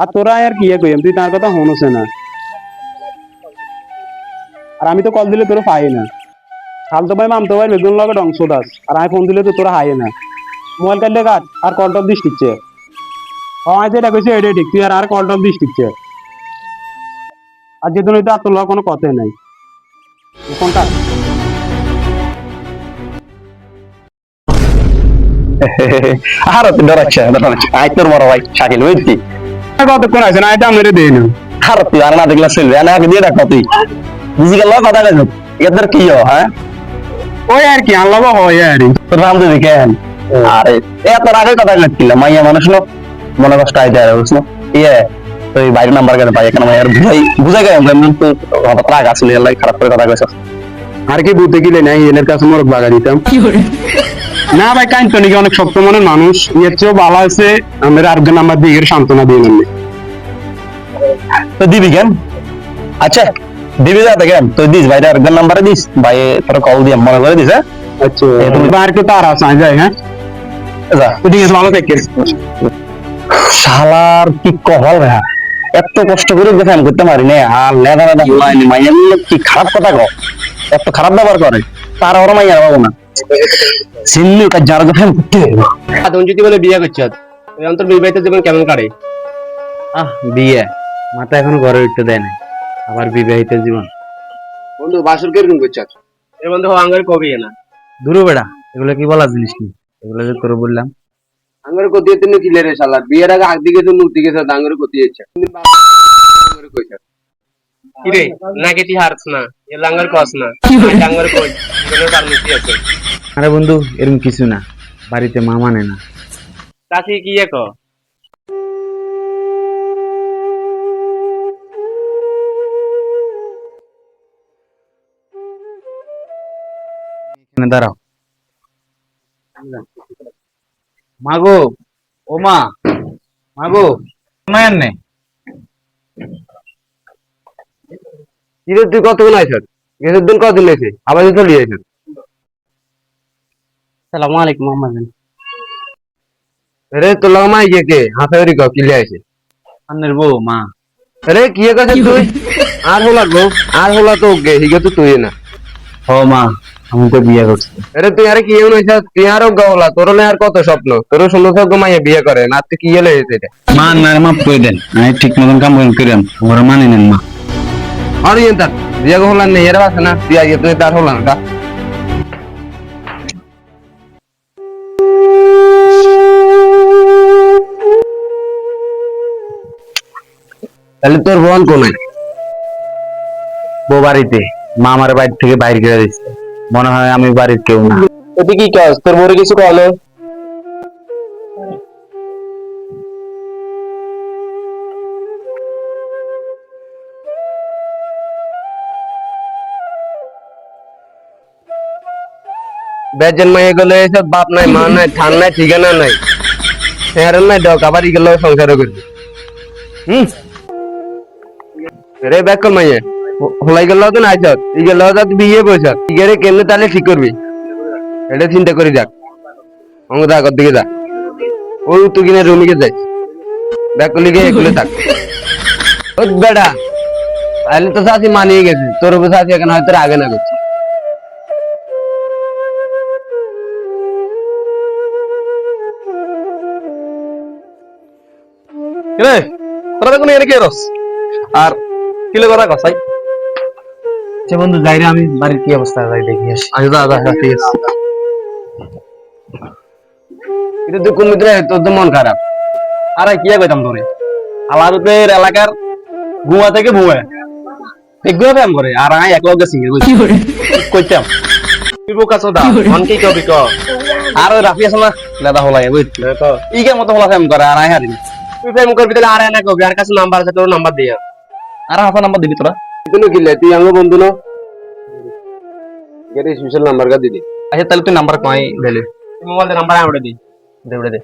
আর তোরা আর তুই তার কথা আর আমি তো কল দিলে তোর পাই না। খালতো ভাই মামতো ভাই বেগুন লগে ডংস দাস আর আমি ফোন দিলে তো তোরা হাই না। মোবাইল কাটলে কাট, আর কল টপ দিস কইছে এটাই ঠিক। তুই আর আর কল আর যেদিন হইতো আর তোর কোনো কথাই নাই। আর তুই ডরাচ্ছে ডরাচ্ছে আই তোর বড় ভাই শাকিল বুঝছি কতক্ষণ আছে? না এটা মেরে দেই না। আর তুই আর না দেখলে চলবে। আর আগে দিয়ে রাখো তুই। বুঝি গেল কথা গেল এদের কি হ্যাঁ ওই আর কি আনলাম হয় আর তোর নাম দিবি কেন আরে এত আগে কথা গেছিল মাইয়া মানুষ নো। মনে কষ্ট আইতে আর বুঝলো ইয়ে তো এই বাইরের নাম্বার কেন পাই এখানে মাইয়ার বুঝাই বুঝাই গেলাম এমন তো হঠাৎ রাগ আসলে খারাপ করে কথা কইছ আর কি বুঝতে গেলে নাই এনের কাছে মোরক বাগা দিতাম। না ভাই কাইন তো নাকি অনেক শক্ত মনের মানুষ। এর চেয়েও ভালো আছে আমাদের আরেকজন নাম্বার দিয়ে এর সান্ত্বনা দিয়ে নেন তো দিবি কেন? আচ্ছা দিবি যা কেন? তুই দিস আরেকজন নাম্বারে দিস। ভাই তোর কল দিয়ে মনে করে দিস হ্যাঁ? আচ্ছা তুমি- আর কেউ তার যায় হ্যাঁ? যা। তো ঠিক আছে ভালো শালার কি কহল ভাই। এত কষ্ট করে দেখান করতে পারি না আর হলাইনি মাইয়া কি খারাপ কথা কো এত খারাপ ব্যবহার করে। তার ওরা মাইয়া পাবো না। সিন্নি কাজ যার দেখান করতে তুমি যদি বলে বিয়ে করছ ওই অন্তর বিবাহিত জীবন কেমন কাটে? আহ বিয়ে। মাথা এখনও ঘরে উঠতে দেয় না আবার বিবাহিত জীবন। বন্ধু বাসর কীরকম করছ? এ বন্ধু আঙ্গার কবি না। দূরে বেড়া এগুলো কি বলা জিনিস নি? এগুলো যে তোর বললাম। আঙ্গার কতি তুমি কিলে রে শালা। বিয়ের আগে হাত দিকে তো নুতি গেছে আঙ্গার কতি যাচ্ছে কিরে নাকি তুই হারছ না? এ লাঙ্গার কস না। লাঙ্গার কই? এগুলো তার মিষ্টি আছে? আরে বন্ধু এরকম কিছু না। বাড়িতে মা মানে না। তাকে কি এক এখানে দাঁড়াও। মাগো ও মা। মাগো। নয়ন নে কিরে তুই কতক্ষণ আইছ? গেছের দিন কতদিন হয়েছে? আবার তো চলে আইছ? সালামু আলাইকুম মোহাম্মদ রে তোর লগা মাই কে কে? হাতে ধরি কও কিলে আইছে? আন্নের বউ মা। রে কি কাছে তুই? আর হলা গো আর হলা তো গে হিগে তো তুই না। ও মা আমি তো বিয়ে করছি। আরে তুই আরে কি এমন হইছ? তুই আর গা হলা তোর আর কত স্বপ্ন? তোর সুন্দর সব মাইয়া বিয়ে করে না তুই কি এলে হইছে এটা? মা না মাফ করে দেন? আমি ঠিক মতন কাম ওরা মানে নেন মা। আর ইয়ে তার বিয়ে হলা নেই এর আছে না? তুই আগে তুই তার হলা না তাহলে তোর বোন বউ বাড়িতে। মা আমার বাড়ি থেকে বাইরে করে দিচ্ছে। মনে হয় আমি বাড়ির কেউ না। তুই কি কাজ? তোর বড় কিছু কলো? বেজন মাইয়ে গেলে এসব বাপ নাই মা নাই ঠান নাই ঠিকানা নাই। হেরান নাই ডক আবার ইগেল সংসার করবি। হুম। রে ব্যাক কর মাইয়ে। হলাই গেল তো না আইছত ইগেল তো বিয়ে বসত ইগেরে কেমনে তাহলে ঠিক করবি? এটা চিন্তা করি যাক অঙ্গ দা আগর দিকে যা। ওই তুই কিনে রুমিকে যাই ব্যাক করলি গিয়ে এগুলো থাক। ও বেড়া তাহলে তো শাশি মানিয়ে গেছে। তোর উপর শাশি এখন হয়তো আগে না করছে। তোরা দেখুন এর কি রস আর কিলে কথা কসাই আচ্ছা বন্ধু যাই আমি বাড়ির কি অবস্থা যাই দেখি আসি আচ্ছা যা যা ঠিক আছে এটা কোন মিত্রে তোর তো মন খারাপ আরে কি কইতাম তোরে আমাদের এলাকার গুয়া থেকে ভুয়া এগুলো ফেম করে আর আই এক লগে সিঙ্গেল কইতাম তুই বোকা চোদা মন কি কবি ক আর ওই রাফি আছে না লেদা হলাই বুঝলি ইকে মতো হলা ফেম করে আর আই হারি তুই প্রেম করবি তাহলে আর এনে কবি আর কাছে নাম্বার আছে তোর নাম্বার দিয়া আর হাসা নাম্বার দিবি তোরা। তুই কিলে? তুই আমার বন্ধু না? গেরে স্পেশাল নাম্বার কা দিদি আচ্ছা তাহলে তুই নাম্বার কই দিলি। মোবাইল নাম্বার আমি দি। দে উড়ে দে।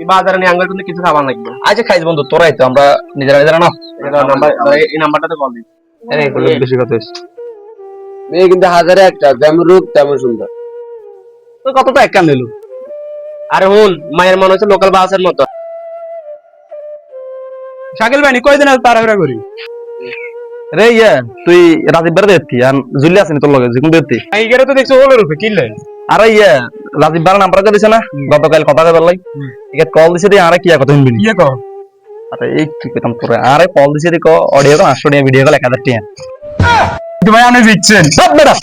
এই বাজারে নিয়ে আঙ্গুল কিন্তু কিছু খাবার লাগবে। আচ্ছা খাইছ বন্ধু তোরাই তো আমরা নিজেরা নিজেরা না? নাম্বার এই নাম্বারটাতে কল দিই এই এগুলো বেশি কথা হইছে মেয়ে কিন্তু হাজারে একটা যেমন রূপ তেমন সুন্দর তো কত তো এক কান দিলু? আরে হুন মায়ের মনে হচ্ছে লোকাল বাসের মতো। শাকিল ভাই কয়দিন আগে তাড়াহুড়া করি? রে ইয়া তুই রাজীব বেড়ে দেখতি আর জুলি আসেনি তোর লগে যেগুলো দেখতি এইখানে তো দেখছি ওলের উপরে কিনলে আরে ইয়া রাজীব বেড়ে নাম্বারটা দিছে না? গতকাল কথা কবে লাই ঠিক কল দিছে দিয়ে আরে কি কথা শুনবি ইয়ে কর আরে এই কি কইতাম তোরে আরে কল দিছে দি কো অডিও কো 800 টাকা ভিডিও কল 1000 টাকা ভাই আপনি দিচ্ছেন সব বেটা।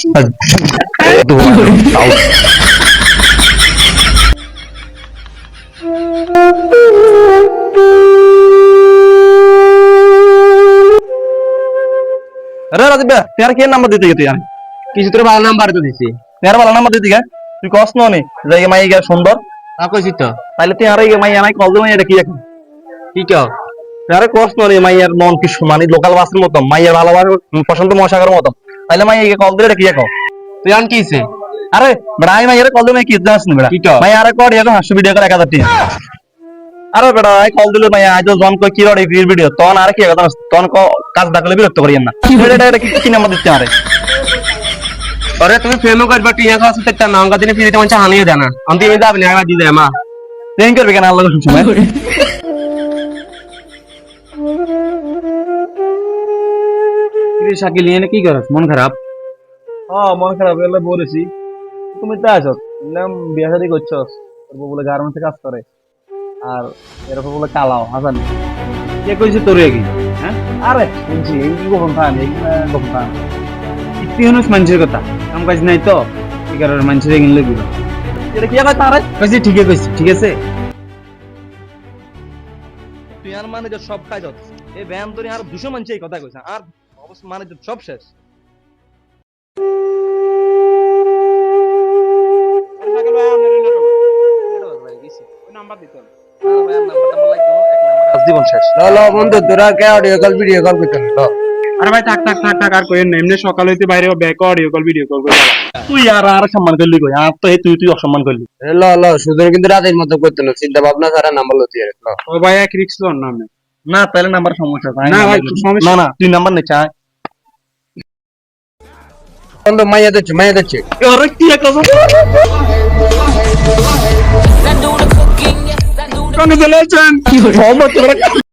আরে রাজীব ভাই তুই আর কি নাম্বার দিতে গেতি আর কিছু তোর ভালো নাম্বার তো দিছি। ভালো নাম্বার দিতে গে? তুই কস নি যাই মাই গা সুন্দর। তা কইছি তো। তাইলে তুই আর মাই আনাই কল দিই এটা কি এখন? কি কও? আরে কস নি মাইয়ার মন কি সমানি লোকাল বাসের মতো মাইয়ার ভালোবাসা পছন্দ মহাসাগরের মতো তাইলে মাই কল দিলে এটা কি এখন? তুই আন কি? আরে বেড়া আমি মাইয়ারে কল দিলে কি জানাস না বেড়া? মাই আরে কর এখন হাসু ভিডিও করে 1000 টাকা আরে বেড়া আই কল দিলে মাই আজ জন কই কি রড়ে ভিডিও ভিডিও তখন আর কি কথা তখন ক কাজ ডাকলে বিরক্ত করিয়েন না। এটা এটা কি নাম্বার দিতে আরে আরে তুমি ফেমো করবা টিয়া খাওয়া সুতে তা নাঙ্গা দিনে ফিরে তোমার হানিয়ে না। আমি তুমি যাবে না দিয়ে দেয় মা। দেন করবে কেন আল্লাহ শাকিল নিয়ে কি করছ মন খারাপ? হ্যাঁ মন খারাপ হলে বলেছি। তুমি তো আছো? নাম বিয়া শাদি বউ বলে গার্মেন্টসে কাজ করে। আর এরকম বলে কালাও হাসান কে কইছে তোর কি? হ্যাঁ? আরে শুনছি এই কি গোপন ফান এই গোপন ফান তুই হনুস মানুষের কথা কাম কাজ নাই তো কারণে মানুষের এটা কি আবার তারে? কইছি ঠিকই কইছি ঠিক আছে? তুই আর মানে যে সব কাজ হচ্ছে। এই ব্যায়াম তোর আর দুশো মানুষ এই কথা কইছে আর অবশ্য মানে সব শেষ। জীবন শেষ। ল ল বন্ধু তোরা কে অডিও কল ভিডিও কল করতে ল। আরে ভাই থাক থাক থাক থাক আর কইেন এমনি সকাল হইতে বাইরে ব্যাক অডিও কল ভিডিও কল করে তুই আর আর সম্মান করলি কই? আর তো তুই তুই অসম্মান করলি। ল ল সুদের কিন্তু রাতের মতো করতে না চিন্তা ভাবনা ছাড়া নাম্বার লতি ল। ও ভাই এক রিক্স লন না না তাহলে নাম্বার সমস্যা। না ভাই, সমস্যা- না না তুই নাম্বার নে চা। বন্ধু মাইয়া দিচ্ছে মাইয়া দিচ্ছে আরে কি কংগ্রেচুলেশন সব